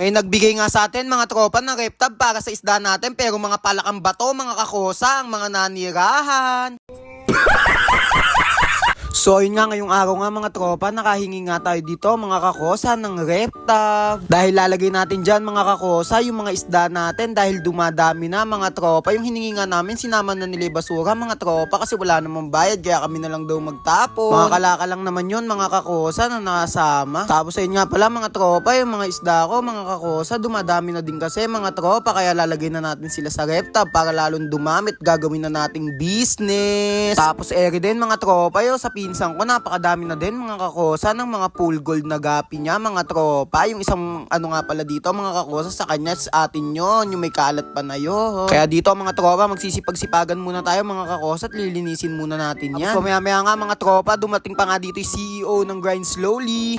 May nagbigay nga sa atin mga tropa ng reptab para sa isda natin pero mga palakang bato, mga kakosa, ang mga nanirahan. So yun nga ngayong araw nga mga tropa, nakahingi nga tayo dito mga kakosa ng reptab. Dahil lalagay natin dyan mga kakosa yung mga isda natin dahil dumadami na mga tropa. Yung hiningi nga namin sinama na nila basura mga tropa kasi wala namang bayad kaya kami na lang daw magtapon. Mga kalaka lang naman yun mga kakosa na nakasama. Tapos ayun nga pala mga tropa yung mga isda ko mga kakosa dumadami na din kasi mga tropa kaya lalagay na natin sila sa reptab para lalong dumamit gagawin na nating business. Tapos eri din mga tropa yo sa pinsan ko napakadami na din mga kakosa ng mga pool gold na gapi niya mga tropa. Yung isang ano nga pala dito mga kakosa sa kanya sa atin yon yung may kalat pa na yun. Kaya dito mga tropa magsisipag-sipagan muna tayo mga kakosa at lilinisin muna natin yan. Tapos maya nga mga tropa dumating pa nga dito yung CEO ng Grind Slowly.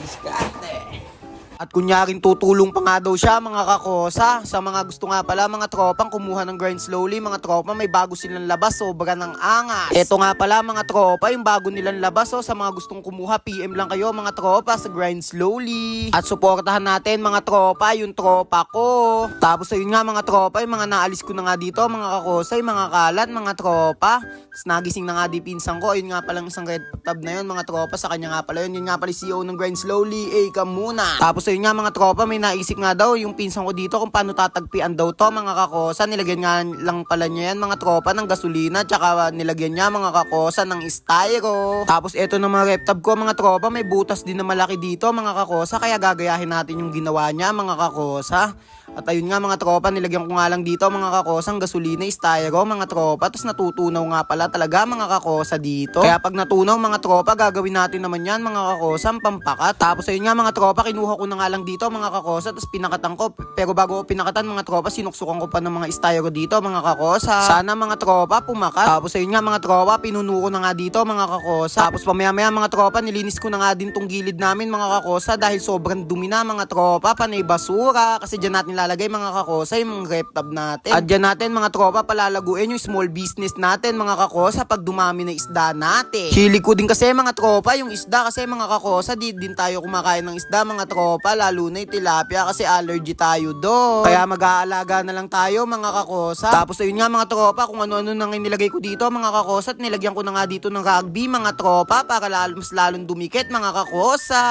Diskarte. At kunyaring tutulong pa nga daw siya mga kakosa. Sa mga gusto nga pala mga tropang kumuha ng grind slowly mga tropa may bago silang labas sobra ng angas. Ito nga pala mga tropa yung bago nilang labas so sa mga gustong kumuha PM lang kayo mga tropa sa grind slowly. At suportahan natin mga tropa yung tropa ko. Tapos ayun nga mga tropa yung mga naalis ko na nga dito mga kakosa yung mga kalat mga tropa. Tapos nagising na nga di pinsan ko. Ayun nga palang isang red tab na yun mga tropa sa kanya nga pala yun. Yun nga pala CEO ng grind slowly eh ka muna. Tapos ayun nga mga tropa, may naisip nga daw yung pinsan ko dito kung paano tatagpian daw to mga kakosa. Nilagyan nga lang pala niya yan mga tropa ng gasolina tsaka nilagyan niya mga kakosa ng styro. Tapos eto na mga reptab ko mga tropa, may butas din na malaki dito mga kakosa kaya gagayahin natin yung ginawa niya mga kakosa. At ayun nga mga tropa, nilagyan ko nga lang dito mga kakosang gasolina, styro mga tropa. Tapos natutunaw nga pala talaga mga kakosa dito. Kaya pag natunaw mga tropa, gagawin natin naman yan mga kakosang pampakat. Tapos ayun nga mga tropa, kinuha ko na nga lang dito mga kakosa. Tapos pinakatan ko. Pero bago ko pinakatan mga tropa, sinuksukan ko pa ng mga styro dito mga kakosa. Sana mga tropa pumakat. Tapos ayun nga mga tropa, pinuno ko na nga dito mga kakosa. Tapos pamaya maya mga tropa, nilinis ko na nga din tong gilid namin mga kakosa dahil sobrang dumi na mga tropa, panay basura. Kasi dyan natin lalagay mga kakosa yung mga rep tab natin. At dyan natin mga tropa palalaguin yung small business natin mga kakosa pag dumami na isda natin. Hili ko din kasi mga tropa yung isda kasi mga kakosa di din tayo kumakain ng isda mga tropa lalo na yung tilapia kasi allergy tayo do. Kaya mag-aalaga na lang tayo mga kakosa. Tapos ayun nga mga tropa kung ano-ano nang inilagay ko dito mga kakosa at nilagyan ko na nga dito ng rugby mga tropa para lalo, mas lalong dumikit mga kakosa.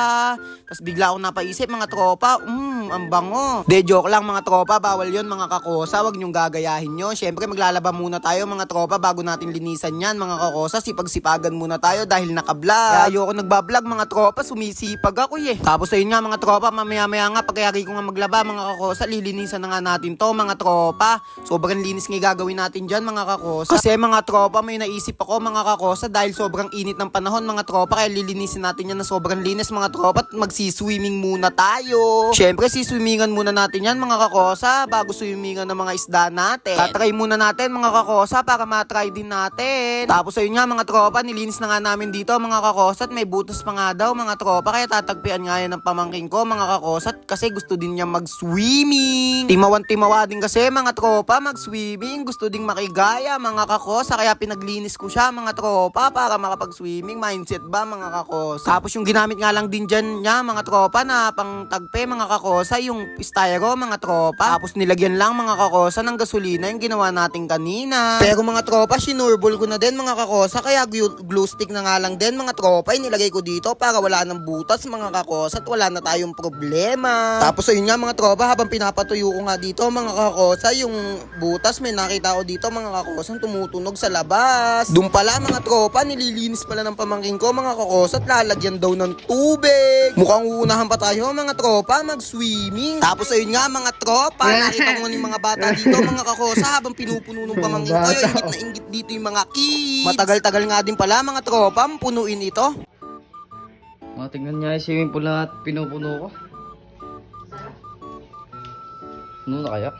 Tapos bigla ako napaisip mga tropa, mm, ang bango. De joke lang mga tropa, bawal yon mga kakosa, wag niyong gagayahin yun. Syempre maglalaba muna tayo mga tropa bago natin linisan yan mga kakosa. Sipag-sipagan muna tayo dahil naka-vlog. Kaya ayoko nagbablog mga tropa, sumisipag ako eh. Tapos ayun nga mga tropa, mamaya-maya nga pagkayari ko nga maglaba mga kakosa, lilinisan na nga natin to mga tropa. Sobrang linis nga gagawin natin dyan mga kakosa. Kasi mga tropa, may naisip ako mga kakosa dahil sobrang init ng panahon mga tropa, kaya lilinisin natin yan na sobrang linis mga tropa at magsiswimming muna tayo. Syempre, siswimmingan muna natin yan mga kakosa bago swimmingan ng mga isda natin. Tatry muna natin mga kakosa para matry din natin. Tapos ayun nga mga tropa, nilinis na nga namin dito mga kakosa at may butas pa nga daw mga tropa kaya tatagpian nga yan ng pamangking ko mga kakosa kasi gusto din niya mag-swimming. Timawan-timawa din kasi mga tropa mag-swimming. Gusto ding makigaya mga kakosa kaya pinaglinis ko siya mga tropa para makapag-swimming. Mindset ba mga kakosa? Tapos yung ginamit nga lang din dyan niya mga tropa na pang tagpe mga kakosa yung styro mga tropa. Tapos nilagyan lang mga kakosa ng gasolina yung ginawa natin kanina. Pero mga tropa, sinurbol ko na din mga kakosa kaya glue, stick na nga lang din mga tropa inilagay ko dito para wala ng butas mga kakosa at wala na tayong problema. Tapos ayun nga mga tropa habang pinapatuyo ko nga dito mga kakosa yung butas may nakita ko dito mga kakosa tumutunog sa labas. Doon pala mga tropa nililinis pala ng pamangking ko mga kakosa at lalagyan daw ng tubig. Mukhang uunahan pa tayo mga tropa mag-swimming. Tapos ayun nga mga tropa nakita ko yung mga bata dito mga kakosa habang pinupuno ng pamangking ko yung ingit na ingit dito yung mga kids. Matagal-tagal nga din pala mga tropa punuin ito. Mga tingnan niya yung swimming pool na pinupuno ko. Ano na kaya?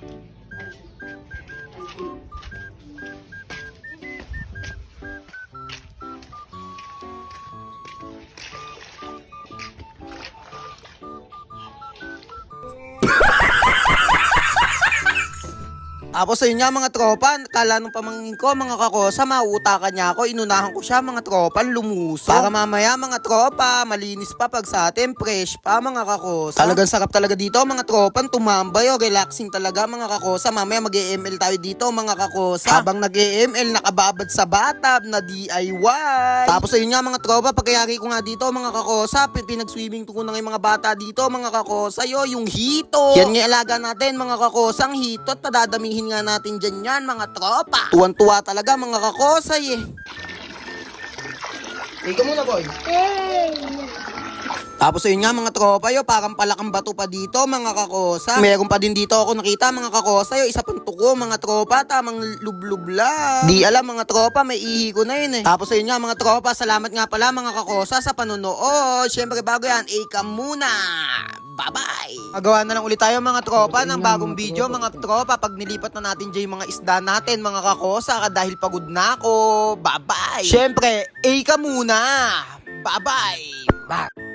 Tapos ayun nga mga tropa, kala nung pamangin ko mga kakosa, mauutakan niya ako, inunahan ko siya mga tropa, lumuso. Para mamaya mga tropa, malinis pa pag sa atin, fresh pa mga kakosa. Talagang sarap talaga dito mga tropa, tumambay o relaxing talaga mga kakosa. Mamaya mag-EML tayo dito mga kakosa. Habang nag-EML, nakababad sa batab na DIY. Tapos ayun nga mga tropa, pagkayari ko nga dito mga kakosa, pin- pinag-swimming ko na yung mga bata dito mga kakosa, yo, yung hito. Yan nga alaga natin mga kakosa, ang hito at padadamihin nga natin dyan yan mga tropa. Tuwan-tuwa talaga mga kakosa eh. Ikaw muna boy. Tapos ayun nga mga tropa yo, parang palakang bato pa dito mga kakosa. Meron pa din dito ako nakita mga kakosa yo, isa pang tuko mga tropa, tamang lublub lang. Di alam mga tropa, may ihi ko na yun eh. Tapos ayun nga mga tropa, salamat nga pala mga kakosa sa panonood. Syempre bago yan, ika muna. Bye-bye! Magawa na lang ulit tayo mga tropa ng bagong video mga tropa pag nilipat na natin dyan yung mga isda natin mga kakosa ka dahil pagod na ako. Bye-bye! Syempre, ika muna! Bye-bye! Bye!